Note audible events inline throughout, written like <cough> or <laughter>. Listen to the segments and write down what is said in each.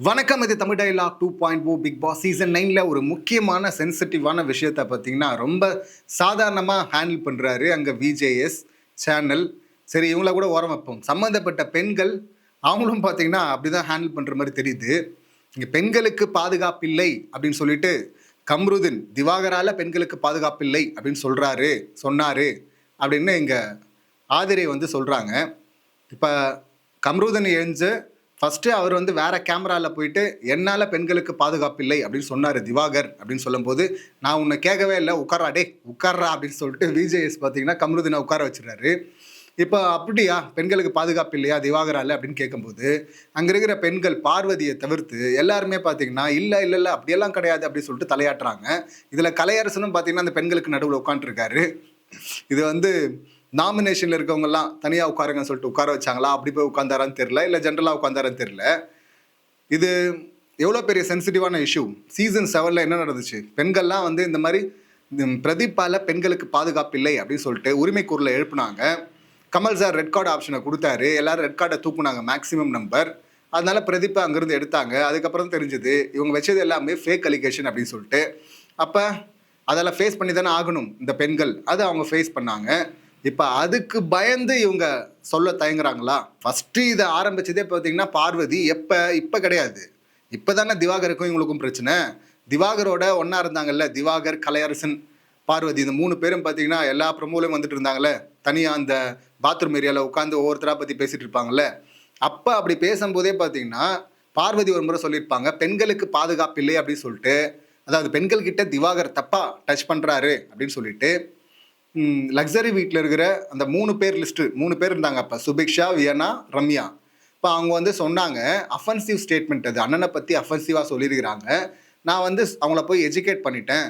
வணக்கம் இது Tamil dialogue two point O big boss season நைனில் ஒரு முக்கியமான சென்சிட்டிவான விஷயத்தை பார்த்தீங்கன்னா ரொம்ப சாதாரணமாக ஹேண்டில் பண்ணுறாரு அங்கே விஜேஎஸ் சேனல். சரி இவங்கள கூட ஓரம் வைப்போம். சம்மந்தப்பட்ட பெண்கள் அவங்களும் பார்த்தீங்கன்னா அப்படி தான் ஹேண்டில் பண்ணுற மாதிரி தெரியுது. இங்கே பெண்களுக்கு பாதுகாப்பில்லை அப்படின்னு சொல்லிட்டு கம்ருதின் திவாகரால் பெண்களுக்கு பாதுகாப்பில்லை அப்படின்னு சொல்கிறாரு சொன்னார் அப்படின்னு இங்கே ஆதிரை வந்து சொல்கிறாங்க இப்போ கம்ருதன் எழுந்து ஃபஸ்ட்டு அவர் வந்து வேற கேமராவில் போயிட்டு என்னால் பெண்களுக்கு பாதுகாப்பில்லை அப்படின்னு சொன்னார் திவாகர் அப்படின்னு சொல்லும்போது நான் உன்னை கேட்கவே இல்லை உட்காரா டே அப்படின்னு சொல்லிட்டு விஜேஎஸ் பார்த்தீங்கன்னா கம்ருதினை உட்கார வச்சுறாரு இப்போ அப்படியா பெண்களுக்கு பாதுகாப்பு இல்லையா திவாகரால அப்படின்னு கேட்கும்போது அங்கே இருக்கிற பெண்கள் பார்வதியை தவிர்த்து எல்லாருமே பார்த்தீங்கன்னா இல்லை இல்லை இல்லை அப்படியெல்லாம் கிடையாது அப்படின்னு சொல்லிட்டு தலையாட்டுறாங்க. இதில் கலையரசனும் பார்த்தீங்கன்னா அந்த பெண்களுக்கு நடுவில் உட்காந்துருக்காரு இது வந்து நாமினேஷனில் இருக்கவங்கலாம் தனியாக உட்காருங்கன்னு சொல்லிட்டு உட்கார வச்சாங்களா? அப்படி போய் உட்காந்தாரான்னு தெரில இல்லை ஜென்ரலாக உட்காந்தாரான்னு தெரில இது எவ்வளோ பெரிய சென்சிட்டிவான இஷ்யூ சீசன் செவனில் என்ன நடந்துச்சு? பெண்கள்லாம் வந்து இந்த மாதிரி பிரதீப்பால் பெண்களுக்கு பாதுகாப்பு இல்லை அப்படின்னு சொல்லிட்டு உரிமை குரலை எழுப்புனாங்க. கமல் சார் ரெட் கார்டு ஆப்ஷனை கொடுத்தாரு. எல்லாரும் ரெட் கார்டை தூக்குனாங்க மேக்ஸிமம் நம்பர் அதனால பிரதீப்பை அங்கேருந்து எடுத்தாங்க. அதுக்கப்புறம் தெரிஞ்சது இவங்க வச்சது எல்லாமே ஃபேக் அலிகேஷன் அப்படின்னு சொல்லிட்டு. அப்போ அதெல்லாம் ஃபேஸ் பண்ணி தானே ஆகணும் இந்த பெண்கள். அதை அவங்க ஃபேஸ் பண்ணாங்க. இப்போ அதுக்கு பயந்து இவங்க சொல்ல தயங்குறாங்களா? ஃபஸ்ட்டு இதை ஆரம்பிச்சதே பார்த்தீங்கன்னா பார்வதி எப்போ இப்போ கிடையாது. இப்போ தானே திவாகருக்கும் இவங்களுக்கும் பிரச்சனை. திவாகரோட ஒன்றா இருந்தாங்கல்ல திவாகர் கலையரசன் பார்வதி இந்த மூணு பேரும் பார்த்தீங்கன்னா எல்லா ப்ரமோலையும் வந்துட்டு இருந்தாங்கல்ல. தனியாக அந்த பாத்ரூம் ஏரியாவில் உட்காந்து ஒவ்வொருத்தராக பற்றி பேசிட்டு இருப்பாங்கல்ல. அப்போ அப்படி பேசும்போதே பார்த்தீங்கன்னா பார்வதி ஒரு முறை சொல்லியிருப்பாங்க பெண்களுக்கு பாதுகாப்பு இல்லை அப்படின்னு சொல்லிட்டு அதாவது பெண்கள்கிட்ட திவாகர் தப்பாக டச் பண்ணுறாரு அப்படின்னு சொல்லிட்டு லக்ஸரி வீட்டில் இருக்கிற அந்த மூணு பேர் லிஸ்ட்டு மூணு பேர் இருந்தாங்க அப்போ. சுபிக்ஷா வியனா ரம்யா. இப்போ அவங்க வந்து சொன்னாங்க அஃபென்சிவ் ஸ்டேட்மெண்ட் அது. அண்ணனை பற்றி அஃபென்சிவாக சொல்லியிருக்கிறாங்க. நான் வந்து அவங்கள போய் எஜுகேட் பண்ணிட்டேன்.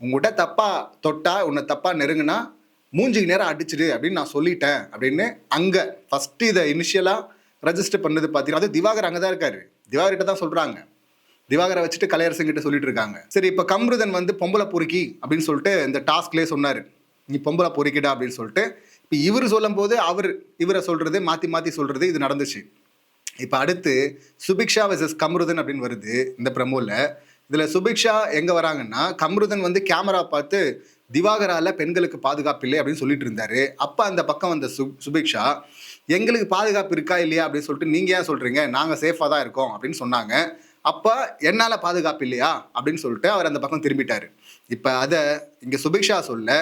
உங்கள்கிட்ட தப்பாக தொட்டா உன்னை தப்பாக நெருங்குனா மூஞ்சிக்கு நேரம் அடிச்சிடு அப்படின்னு நான் சொல்லிட்டேன் அப்படின்னு அங்கே ஃபஸ்ட்டு இதை இனிஷியலாக ரெஜிஸ்டர் பண்ணது பார்த்தீங்கன்னா அது திவாகர் அங்கே தான் இருக்காரு. திவாகர்கிட்ட தான் சொல்கிறாங்க திவாகரை வச்சுட்டு கலையரசங்கிட்ட சொல்லிட்டு இருக்காங்க. சரி இப்போ கம்ருதன் வந்து பொம்பளை பொறுக்கி அப்படின்னு சொல்லிட்டு இந்த டாஸ்க்லேயே சொன்னார். நீ பொம்பளை பொறுக்கிடா அப்படின்னு சொல்லிட்டு இப்போ இவர் சொல்லும் போது அவர் இவரை சொல்றது மாற்றி மாற்றி சொல்றது இது நடந்துச்சு. இப்போ அடுத்து சுபிக்ஷா வெர்சஸ் கம்ருதன் அப்படின்னு வருது இந்த ப்ரமோல. இதில் சுபிக்ஷா எங்கே வராங்கன்னா கம்ருதன் வந்து கேமரா பார்த்து திவாகரால பெண்களுக்கு பாதுகாப்பு இல்லை அப்படின்னு சொல்லிட்டு இருந்தாரு. அப்போ அந்த பக்கம் வந்த சு சுபிக்ஷா எங்களுக்கு பாதுகாப்பு இருக்கா இல்லையா அப்படின்னு சொல்லிட்டு நீங்கள் ஏன் சொல்கிறீங்க நாங்கள் சேஃபாக தான் இருக்கோம் அப்படின்னு சொன்னாங்க. அப்போ என்னால் பாதுகாப்பு இல்லையா அப்படின்னு சொல்லிட்டு அவர் அந்த பக்கம் திரும்பிட்டார். இப்போ அதை இங்கே சுபிக்ஷா சொல்ல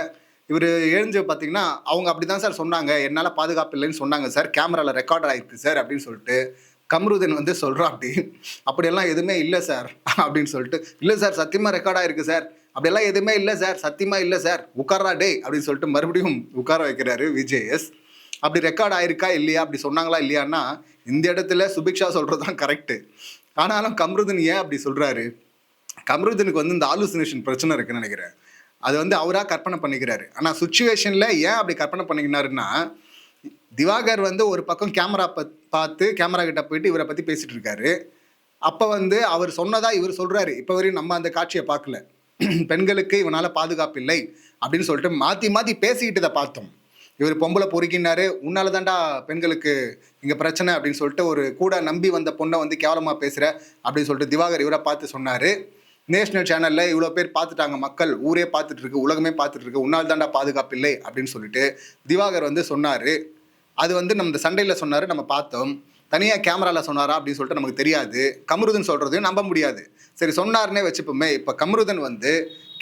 இவர் எழுந்து பார்த்தீங்கன்னா அவங்க அப்படி தான் சார் சொன்னாங்க. என்னால் பாதுகாப்பு இல்லைன்னு சொன்னாங்க சார். கேமராவில் ரெக்கார்ட் ஆகிருக்கு சார் அப்படின்னு சொல்லிட்டு கம்ருதன் வந்து சொல்கிறான் அப்படி. அப்படியெல்லாம் எதுவுமே இல்லை சார் அப்படின்னு சொல்லிட்டு இல்லை சார் சத்தியமாக ரெக்கார்ட் ஆகிருக்கு சார். அப்படியெல்லாம் எதுவுமே இல்லை சார். சத்தியமாக இல்லை சார். உட்காரா டே அப்படின்னு சொல்லிட்டு மறுபடியும் உட்கார வைக்கிறாரு விஜேஎஸ். அப்படி ரெக்கார்ட் ஆயிருக்கா இல்லையா? அப்படி சொன்னாங்களா இல்லையான்னா இந்த இடத்துல சுபிக்ஷா சொல்கிறது தான் கரெக்டு ஆனாலும் கம்ருதன் ஏன் அப்படி சொல்கிறாரு கம்ருதனுக்கு வந்து இந்த ஆலோசினேஷன் பிரச்சனை இருக்குன்னு நினைக்கிறேன். அது வந்து அவராக கற்பனை பண்ணிக்கிறாரு. ஆனால் சுச்சுவேஷனில் ஏன் அப்படி கற்பனை பண்ணிக்கினாருன்னா திவாகர் வந்து ஒரு பக்கம் கேமரா பார்த்து கேமரா கிட்ட போயிட்டு இவரை பற்றி பேசிட்டு இருக்காரு. அப்போ வந்து அவர் சொன்னதா இவர் சொல்கிறாரு இப்போ வரையும் நம்ம அந்த காட்சியை பார்க்கல. <clears throat> பெண்களுக்கு இவனால் பாதுகாப்பு இல்லை அப்படின்னு சொல்லிட்டு மாற்றி மாற்றி பேசிக்கிட்டதை பார்த்தோம். இவர் பொம்பளை பொறுக்கினாரு. உன்னால தாண்டா பெண்களுக்கு இங்கே பிரச்சனை அப்படின்னு சொல்லிட்டு ஒரு கூட நம்பி வந்த பொண்ணை வந்து கேவலமாக பேசுகிற அப்படின்னு சொல்லிட்டு திவாகர் இவரை பார்த்து சொன்னார். நேஷனல் சேனலில் இவ்வளோ பேர் பார்த்துட்டாங்க மக்கள். ஊரே பார்த்துட்டு இருக்கு உலகமே பார்த்துட்டு இருக்கு உன்னால் தாண்டா பாதுகாப்பு இல்லை அப்படின்னு சொல்லிட்டு திவாகர் வந்து சொன்னார். அது வந்து நம்ம இந்த சண்டையில் சொன்னார் நம்ம பார்த்தோம். தனியாக கேமராவில் சொன்னாரா அப்படின்னு சொல்லிட்டு நமக்கு தெரியாது. கமருதன் சொல்கிறதையும் நம்ப முடியாது. சரி சொன்னார்னே வச்சுப்போமே. இப்போ கமருதன் வந்து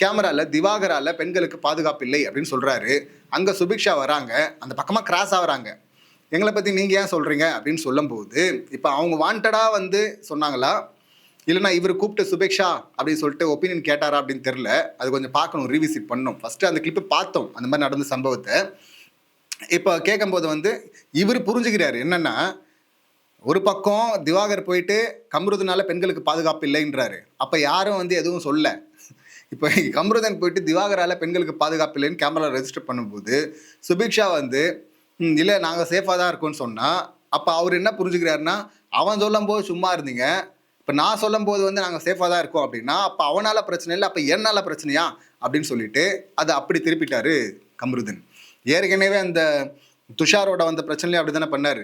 கேமராவில் திவாகரால் பெண்களுக்கு பாதுகாப்பு இல்லை அப்படின்னு சொல்கிறாரு அங்கே சுபிக்ஷா வராங்க. அந்த பக்கமாக கிராஸ் ஆகிறாங்க எங்களை பற்றி நீங்கள் ஏன் சொல்கிறீங்க அப்படின்னு சொல்லும்போது இப்போ அவங்க வாண்டடாக வந்து சொன்னாங்களா? இல்லைனா இவர் கூப்பிட்டு சுபேக்ஷா அப்படின்னு சொல்லிட்டு ஒப்பீனியன் கேட்டாரா அப்படின்னு தெரில அது கொஞ்சம் பார்க்கணும் ரீவிசிட் பண்ணணும். ஃபஸ்ட்டு அந்த கிளிப்பை பார்த்தோம் அந்த மாதிரி நடந்த சம்பவத்தை. இப்போ கேட்கும்போது வந்து இவர் புரிஞ்சுக்கிறாரு என்னென்னா ஒரு பக்கம் திவாகர் போயிட்டு கம்ருதனால பெண்களுக்கு பாதுகாப்பு இல்லைன்றாரு. அப்போ யாரும் வந்து எதுவும் சொல்ல. இப்போ கம்ருதன் போயிட்டு திவாகரால் பெண்களுக்கு பாதுகாப்பு இல்லைன்னு கேமரா ரெஜிஸ்டர் பண்ணும்போது சுபிக்ஷா வந்து இல்லை நாங்கள் சேஃபாக தான் இருக்கோம்னு சொன்னால் அப்போ அவர் என்ன புரிஞ்சுக்கிறாருன்னா அவன் சொல்லும்போது சும்மா இருந்தீங்க. இப்போ நான் சொல்லும் போது வந்து நாங்கள் சேஃபாக தான் இருக்கோம் அப்படின்னா அப்போ அவனால் பிரச்சனை இல்லை அப்போ என்னால் பிரச்சனையா? அப்படின்னு சொல்லிட்டு அதை அப்படி திருப்பிட்டாரு கம்ருதன். ஏற்கனவே அந்த துஷாரோட வந்த பிரச்சனையும் அப்படி தானே பண்ணார்.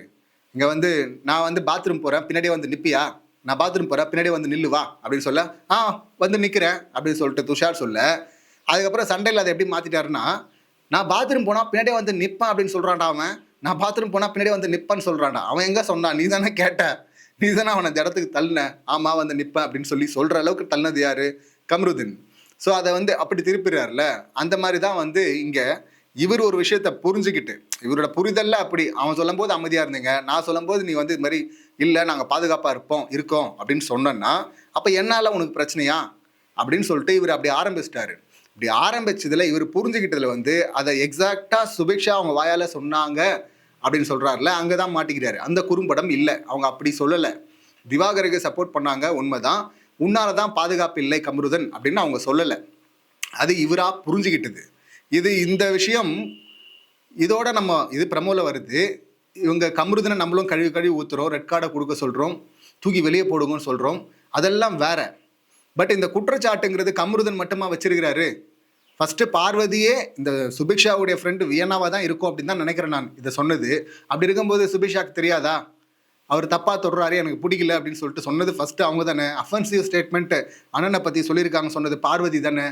இங்கே வந்து நான் வந்து பாத்ரூம் போகிறேன் பின்னாடியே வந்து நிப்பியா? நான் பாத்ரூம் போகிறேன் பின்னாடி வந்து நில்லுவா அப்படின்னு சொல்ல ஆ வந்து நிற்கிறேன் அப்படின்னு சொல்லிட்டு துஷார் சொல்ல அதுக்கப்புறம் சண்டையில் அதை எப்படி மாற்றிட்டாருன்னா நான் பாத்ரூம் போனால் பின்னாடியே வந்து நிற்பேன் அப்படின்னு சொல்கிறான்டா அவன். நான் பாத்ரூம் போனால் பின்னாடியே வந்து நிற்பேன்னு சொல்கிறான்டா அவன் எங்கே சொன்னான்? நீ தானே கேட்ட. நீ தானே அவனை அந்த இடத்துக்கு தள்ளின ஆமாம் வந்து நிற்பேன் அப்படின்னு சொல்லி சொல்கிற அளவுக்கு தள்ளினது யாரு? கம்ருதீன். ஸோ அதை வந்து அப்படி திருப்பிடுறாருல அந்த மாதிரி தான் வந்து இங்கே இவர் ஒரு விஷயத்த புரிஞ்சுக்கிட்டு இவரோட புரிதல்ல அப்படி அவன் சொல்லும்போது அமைதியாக இருந்தீங்க நான் சொல்லும்போது நீ வந்து இது மாதிரி இல்லை நாங்கள் பாதுகாப்பாக இருப்போம் இருக்கோம் அப்படின்னு சொன்னேன்னா அப்போ என்னால் உனக்கு பிரச்சனையா? அப்படின்னு சொல்லிட்டு இவர் அப்படி ஆரம்பிச்சிட்டாரு. இப்படி ஆரம்பிச்சதுல இவர் புரிஞ்சுக்கிட்டதுல வந்து அதை எக்ஸாக்டாக சுபிக்ஷா அவங்க வாயால் சொன்னாங்க. அப்படின்னு சொல்கிறாருல அங்கே தான் மாட்டிக்கிறாரு. அந்த குறும்படம் இல்லை. அவங்க அப்படி சொல்லலை. திவாகருக்கு சப்போர்ட் பண்ணாங்க உண்மைதான். உன்னால தான் பாதுகாப்பு இல்லை கமருதன் அப்படின்னு அவங்க சொல்லலை. அது இவராக புரிஞ்சுக்கிட்டது இது இந்த விஷயம் இதோட நம்ம இது பிரமோல வருது. இவங்க கமருதனை நம்மளும் கழுவி கழுவி ஊற்றுறோம் ரெட் கார்டை கொடுக்க சொல்கிறோம் தூக்கி வெளியே போடுங்கன்னு சொல்கிறோம் அதெல்லாம் வேற. பட் இந்த குற்றச்சாட்டுங்கிறது கமருதன் மட்டுமா வச்சிருக்கிறாரு? ஃபர்ஸ்ட் பார்வதியே இந்த சுபிக்ஷாவுடைய ஃப்ரெண்டு வியன்னாவாக தான் இருக்கும் அப்படின்னு தான் நினைக்கிறேன் நான். இதை சொன்னது. அப்படி இருக்கும்போது சுபிக்ஷாக்கு தெரியாதா? அவர் தப்பாக தொடுறாரு எனக்கு பிடிக்கல அப்படின்னு சொல்லிட்டு சொன்னது ஃபஸ்ட்டு அவங்க தானே. அஃபென்சிவ் ஸ்டேட்மெண்ட் அண்ணனை பற்றி சொல்லியிருக்காங்க சொன்னது பார்வதி தானே.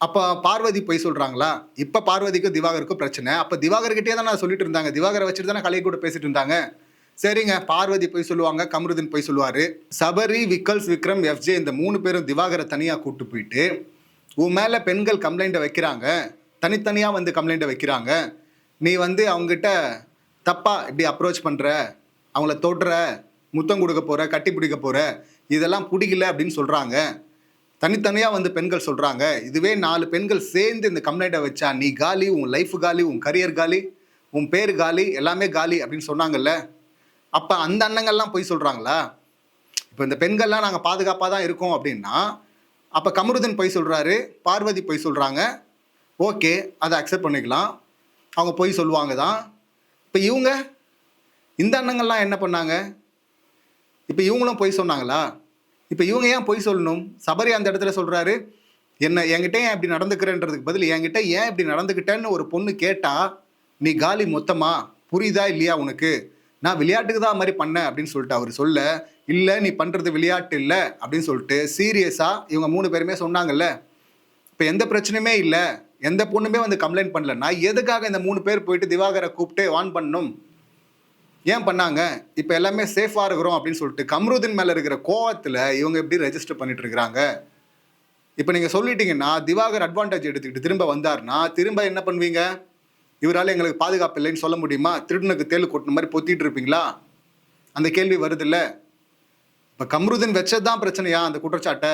அப்போ பார்வதி பொய் சொல்கிறாங்களா இப்போ பார்வதிக்கும் திவாகருக்கும் பிரச்சனை. அப்போ திவாகர்கிட்டே தான் நான் சொல்லிட்டு இருந்தாங்க. திவாகரை வச்சுட்டு தானே கலை கூட பேசிட்டு இருந்தாங்க. சரிங்க பார்வதி போய் சொல்லுவாங்க கமருதன் போய் சொல்லுவார். சபரி விக்கல்ஸ் விக்ரம் எஃப்ஜே இந்த மூணு பேரும் திவாகரை தனியாக கூப்பிட்டு போயிட்டு உன் மேலே பெண்கள் கம்ப்ளைண்ட்டை வைக்கிறாங்க. தனித்தனியாக வந்து கம்ப்ளைண்ட்டை வைக்கிறாங்க. நீ வந்து அவங்ககிட்ட தப்பாக இப்படி அப்ரோச் பண்ணுற அவங்கள தொடுற. முத்தம் கொடுக்க போகிற கட்டி பிடிக்க போகிற இதெல்லாம் பிடிக்கல அப்படின்னு சொல்கிறாங்க தனித்தனியாக வந்து பெண்கள் சொல்கிறாங்க இதுவே நாலு பெண்கள் சேர்ந்து இந்த கம்ப்ளைண்ட்டை வச்சா நீ காலி உன் லைஃப் காலி உன் கரியர் காலி உன் பேர் காலி எல்லாமே காலி அப்படின்னு சொன்னாங்கல்ல. அப்போ அந்த அண்ணங்கள்லாம் போய் சொல்கிறாங்களா இப்போ இந்த பெண்கள்லாம் நாங்கள் பாதுகாப்பாக தான் இருக்கோம் அப்படின்னா அப்போ கமருதன் பொய் சொல்கிறாரு பார்வதி பொய் சொல்கிறாங்க ஓகே அதை அக்செப்ட் பண்ணிக்கலாம். அவங்க பொய் சொல்லுவாங்க தான். இப்போ இவங்க இந்த அண்ணங்கள்லாம் என்ன பண்ணாங்க? இப்போ இவங்களும் பொய் சொன்னாங்களா? இப்போ இவங்க ஏன் பொய் சொல்லணும்? சபரி அந்த இடத்துல சொல்கிறாரு என்ன என்கிட்ட ஏன் இப்படி நடந்துக்கிறேன்றதுக்கு பதில் என்கிட்ட ஏன் இப்படி நடந்துக்கிட்டேன்னு ஒரு பொண்ணு கேட்டால் நீ காலி மொத்தமா? புரியுதா இல்லையா உனக்கு? நான் விளையாட்டுக்கு தான் மாதிரி பண்ணேன் அப்படின்னு சொல்லிட்டு அவர் சொல்ல இல்லை நீ பண்ணுறது விளையாட்டு இல்லை அப்படின்னு சொல்லிட்டு சீரியஸாக இவங்க மூணு பேருமே சொன்னாங்கல்ல இப்போ எந்த பிரச்சனையுமே இல்லை எந்த பொண்ணுமே வந்து கம்ப்ளைண்ட் பண்ணலன்னா எதுக்காக இந்த மூணு பேர் போயிட்டு திவாகரை கூப்பிட்டு வான் பண்ணணும்? ஏன் பண்ணாங்க? இப்போ எல்லாமே சேஃபாக இருக்கிறோம் அப்படின்னு சொல்லிட்டு கம்ருதீன் மேலே இருக்கிற கோவத்தில் இவங்க எப்படி ரெஜிஸ்டர் பண்ணிட்டு இருக்கிறாங்க? இப்போ நீங்கள் சொல்லிட்டீங்கன்னா திவாகர் அட்வான்டேஜ் எடுத்துக்கிட்டு திரும்ப வந்தார்னா திரும்ப என்ன பண்ணுவீங்க? இவரால் எங்களுக்கு பாதுகாப்பு இல்லைன்னு சொல்ல முடியுமா? திருடனுக்கு தேல் கொட்டின மாதிரி பொத்திட்டு இருப்பீங்களா? அந்த கேள்வி வருதுல்ல. இப்போ கம்ருதன் வச்சது தான் பிரச்சனையா அந்த குற்றச்சாட்டை?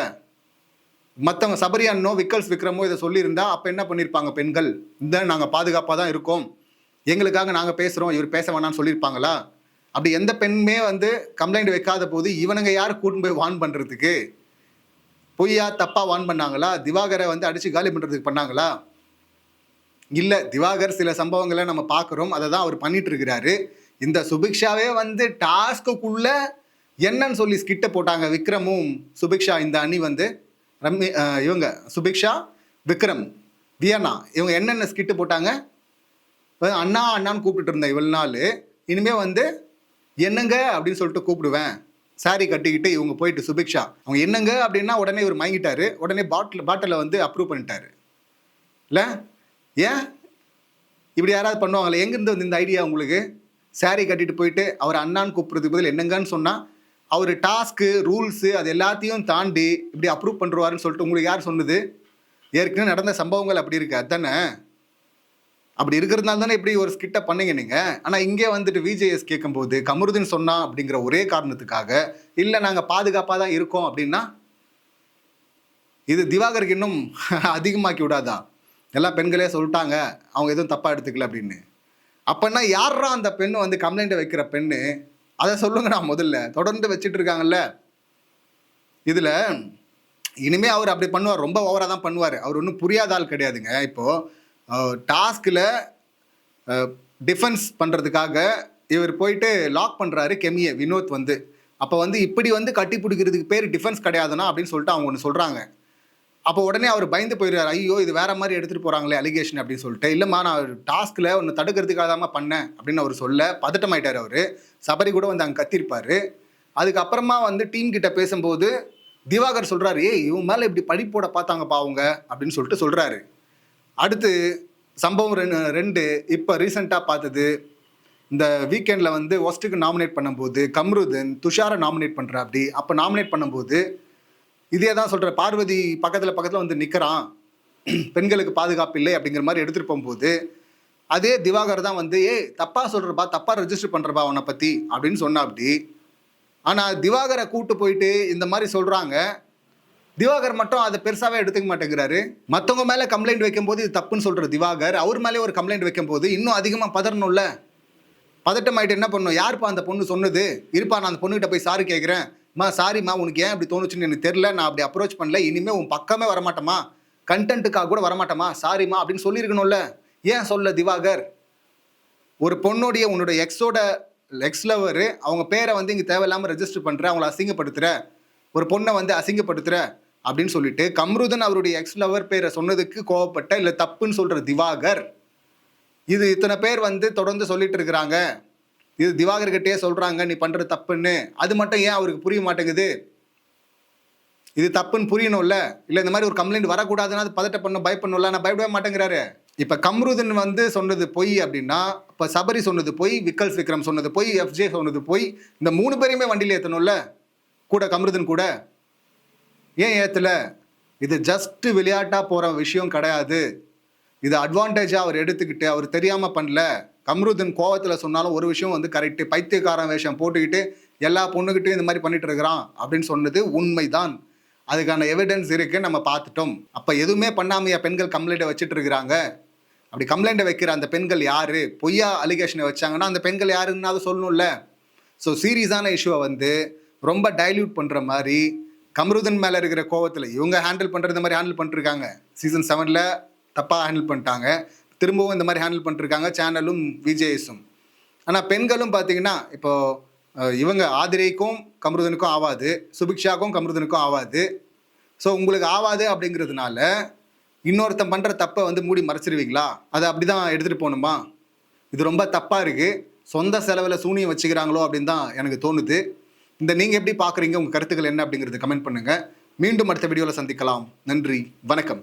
மற்றவங்க சபரியானோ விக்கல்ஸ் விக்ரமோ இதை சொல்லியிருந்தா அப்போ என்ன பண்ணியிருப்பாங்க பெண்கள்? இந்த நாங்கள் பாதுகாப்பாக தான் இருக்கோம். எங்களுக்காக நாங்கள் பேசுகிறோம் இவர் பேச வேணாம்னு சொல்லியிருப்பாங்களா? அப்படி எந்த பெண்ணுமே வந்து கம்ப்ளைண்ட் வைக்காத போது இவனுங்க யார் கூட்டின்னு போய் வான் பண்ணுறதுக்கு பொய்யா தப்பாக வான் பண்ணாங்களா? திவாகரை வந்து அடித்து காலி பண்ணுறதுக்கு பண்ணாங்களா? இல்லை திவாகர் சில சம்பவங்களை நம்ம பார்க்குறோம். அதை தான் அவர் பண்ணிட்டு இருக்கிறாரு. இந்த சுபிக்ஷாவே வந்து டாஸ்க்குள்ள என்னன்னு சொல்லி ஸ்கிட்ட போட்டாங்க விக்ரமும் சுபிக்ஷா இந்த அணி வந்து. ரம்மி இவங்க சுபிக்ஷா விக்ரம் வியனா இவங்க என்னென்ன ஸ்கிட்டு போட்டாங்க? அண்ணா அண்ணான்னு கூப்பிட்டு இருந்தேன் இவ்வளவு நாள் இனிமே வந்து என்னங்க அப்படின்னு சொல்லிட்டு கூப்பிடுவேன். சாரி கட்டிக்கிட்டு இவங்க போயிட்டு சுபிக்ஷா. அவங்க என்னங்க அப்படின்னா உடனே இவர் மயங்கிட்டாரு. உடனே பாட்டில் பாட்டிலை வந்து அப்ரூவ் பண்ணிட்டாரு. இல்லை? ஏன்? இப்படி யாராவது பண்ணுவாங்களே எங்கேருந்து வந்து இந்த ஐடியா உங்களுக்கு? saree கட்டிட்டு போயிட்டு அவர் அண்ணான்னு கூப்பிட்றதுக்கு பதில் என்னங்கன்னு சொன்னால் அவர் டாஸ்க்கு ரூல்ஸு அது எல்லாத்தையும் தாண்டி இப்படி அப்ரூவ் பண்ணுருவாருன்னு சொல்லிட்டு உங்களுக்கு யார் சொன்னது? ஏற்கனவே நடந்த சம்பவங்கள் அப்படி இருக்கு அதுதானே அப்படி இருக்கிறதுனால தானே இப்படி ஒரு ஸ்கிட்ட பண்ணுங்க நீங்கள் ஆனால் இங்கே வந்துட்டு விஜேஎஸ் கேட்கும்போது கமருதீன் சொன்னா அப்படிங்கிற ஒரே காரணத்துக்காக இல்லை நாங்கள் பாதுகாப்பாக தான் இருக்கோம் அப்படின்னா இது திவாகருக்கு இன்னும் <laughs> அதிகமாக்கி விடாதான் எல்லாம் பெண்களே சொல்லிட்டாங்க அவங்க எதுவும் தப்பாக எடுத்துக்கல அப்படின்னு. அப்போன்னா யாரா அந்த பெண்ணு வந்து கம்ப்ளைண்ட்டை வைக்கிற பெண்ணு? அதை சொல்லுங்கடா முதல்ல. தொடர்ந்து வச்சுட்டு இருக்காங்கல்ல. இதில் இனிமே அவர் அப்படி பண்ணுவார். ரொம்ப ஓவராக தான் பண்ணுவார். அவர் ஒன்றும் புரியாத ஆள் கிடையாதுங்க. இப்போது டாஸ்கில் டிஃபென்ஸ் பண்ணுறதுக்காக இவர் போயிட்டு லாக் பண்ணுறாரு கெமியை வினோத் வந்து. அப்போ வந்து இப்படி வந்து கட்டி பிடிக்கிறதுக்கு பேர் டிஃபென்ஸ் கிடையாதுன்னா அப்படின்னு சொல்லிட்டு அவங்க ஒன்று சொல்கிறாங்க அப்போ உடனே அவர் பயந்து போயிடுறாரு. ஐயோ இது வேற மாதிரி எடுத்துகிட்டு போகிறாங்களே அலிகேஷன் அப்படின்னு சொல்லிட்டு. இல்லைம்மா நான் டாஸ்கில் ஒன்று தடுக்கிறதுக்காக தான் பண்ணேன் அப்படின்னு அவர் சொல்ல பதட்டமாயிட்டார் அவர். சபரி கூட வந்து அங்கே கத்திருப்பாரு. அதுக்கப்புறமா வந்து டீம் கிட்ட பேசும்போது திவாகர் சொல்றாரு ஏய் இவன் மேல இப்படி படிப்போட பார்த்தாங்கப்பா அவங்க அப்படின்னு சொல்லிட்டு சொல்றாரு. அடுத்து சம்பவம் ரெண்டு ரெண்டு இப்போ ரீசெண்டாக பார்த்தது இந்த வீக்கெண்டில் வந்து ஒஸ்ட்டுக்கு நாமினேட் பண்ணும்போது கம்ருதன் துஷாரை நாமினேட் பண்ணுறா அப்படி. அப்போ நாமினேட் பண்ணும்போது இதே தான் சொல்கிற பார்வதி பக்கத்தில் பக்கத்தில் வந்து நிற்கிறான் பெண்களுக்கு பாதுகாப்பு இல்லை அப்படிங்கிற மாதிரி எடுத்துகிட்டு போகும்போது அதே திவாகர் தான் வந்து ஏ தப்பாக சொல்கிறப்பா தப்பாக ரெஜிஸ்டர் பண்ணுறப்பா அவனை பற்றி அப்படின்னு சொன்னா அப்படி. ஆனால் திவாகரை கூப்பிட்டு போயிட்டு இந்த மாதிரி சொல்கிறாங்க திவாகர் மட்டும் அதை பெருசாகவே எடுத்துக்க மாட்டேங்கிறாரு. மற்றவங்க மேலே கம்ப்ளைண்ட் வைக்கும்போது இது தப்புன்னு சொல்கிற திவாகர் அவர் மேலே ஒரு கம்ப்ளைண்ட் வைக்கும்போது இன்னும் அதிகமாக பதறணும்ல. பதட்டம் ஆயிட்டு என்ன பண்ணும்? யாருப்பா அந்த பொண்ணு சொன்னது? இருப்பா நான் அந்த பொண்ணுகிட்ட போய் சாரி கேட்குறேன் மா சாரிம்மா உனக்கு ஏன் இப்படி தோணுச்சுன்னு எனக்கு தெரில நான் அப்படி அப்ரோச் பண்ணல. இனிமேல் உன் பக்கமே வரமாட்டமா கண்டென்ட்டுக்காக கூட வரமாட்டமா சாரிம்மா அப்படின்னு சொல்லியிருக்கணும்ல. ஏன் சொல்ல திவாகர்? ஒரு பொண்ணுடைய உன்னோட எக்ஸோட எக்ஸ் லவர் அவங்க பேரை வந்து இங்கே தேவையில்லாமல் ரெஜிஸ்டர் பண்ணுற அவங்கள அசிங்கப்படுத்துகிற ஒரு பொண்ணை வந்து அசிங்கப்படுத்துகிற அப்படின்னு சொல்லிட்டு கம்ருதன் அவருடைய எக்ஸ் லவர் பேரை சொன்னதுக்கு கோவப்பட்ட இல்லை தப்புன்னு சொல்கிற திவாகர். இது இத்தனை பேர் வந்து தொடர்ந்து சொல்லிட்டு இருக்கிறாங்க. இது திவாகர்கிட்டயே சொல்றாங்க நீ பண்றது தப்புன்னு. அது மட்டும் ஏன் அவருக்கு புரிய மாட்டேங்குது? இது தப்புன்னு புரியணும்ல? இல்ல இந்த மாதிரி ஒரு கம்ப்ளைண்ட் வரக்கூடாதுன்னா அது பதட்ட பண்ணும் பயப்படணும்ல? நான் பயப்படவே மாட்டேங்கிறாரு. இப்ப கம்ருதன் வந்து சொன்னது பொய் அப்படின்னா இப்ப சபரி சொன்னது பொய் விக்கல்ஸ் விக்ரம் சொன்னது பொய் எஃப்ஜே சொன்னது பொய் இந்த மூணு பேரையுமே வண்டியில் ஏற்றணும்ல கூட கம்ருதன் கூட. ஏன் ஏத்தல? இது ஜஸ்ட் விளையாட்டா போற விஷயம் கிடையாது. இது அட்வான்டேஜாக அவர் எடுத்துக்கிட்டு அவர் தெரியாமல் பண்ணல. கம்ருதன் கோவத்தில் சொன்னாலும் ஒரு விஷயம் வந்து கரெக்டு பைத்தியக்காரன் வேஷம் போட்டுக்கிட்டு எல்லா பொண்ணுக்கிட்டையும் இந்த மாதிரி பண்ணிட்டு இருக்கிறான் அப்படின்னு சொன்னது உண்மைதான். அதுக்கான எவிடன்ஸ் இருக்குன்னு நம்ம பார்த்துட்டோம். அப்போ எதுவுமே பண்ணாமையா பெண்கள் கம்ப்ளைண்ட்டை வச்சுட்டு இருக்கிறாங்க? அப்படி கம்ப்ளைண்ட்டை வைக்கிற அந்த பெண்கள் யாரு? பொய்யா அலிகேஷனை வச்சாங்கன்னா அந்த பெண்கள் யாருன்னு அதை சொல்லணும்ல. ஸோ சீரியஸான இஷ்யூவை வந்து ரொம்ப டைல்யூட் பண்ணுற மாதிரி கம்ருதன் மேலே இருக்கிற கோவத்தில் இவங்க ஹேண்டில் பண்ணுறது மாதிரி ஹேண்டில் பண்ணிருக்காங்க சீசன் செவனில் தப்பாக ஹேண்டில் பண்ணிட்டாங்க. திரும்பவும் இந்த மாதிரி ஹேண்டில் பண்ணிருக்காங்க சேனலும் விஜேஎஸும் ஆனால் பெண்களும் பார்த்தீங்கன்னா இப்போ இவங்க ஆதிரைக்கும் கமருதனுக்கும் ஆவாது சுபிக்ஷாக்கும் கமருதனுக்கும் ஆவாது. ஸோ உங்களுக்கு ஆவாது அப்படிங்கிறதுனால இன்னொருத்தன் பண்ணுற தப்பை வந்து மூடி மறைச்சிருவீங்களா? அதை அப்படி தான் எடுத்துகிட்டு போகணுமா? இது ரொம்ப தப்பாக இருக்குது சொந்த செலவில் சூனியம் வச்சுக்கிறாங்களோ அப்படின்னு தான் எனக்கு தோணுது. இந்த நீங்கள் எப்படி பார்க்குறீங்க உங்கள் கருத்துக்கள் என்ன அப்படிங்கிறது கமெண்ட் பண்ணுங்கள் மீண்டும் அடுத்த வீடியோவில் சந்திக்கலாம். நன்றி. வணக்கம்.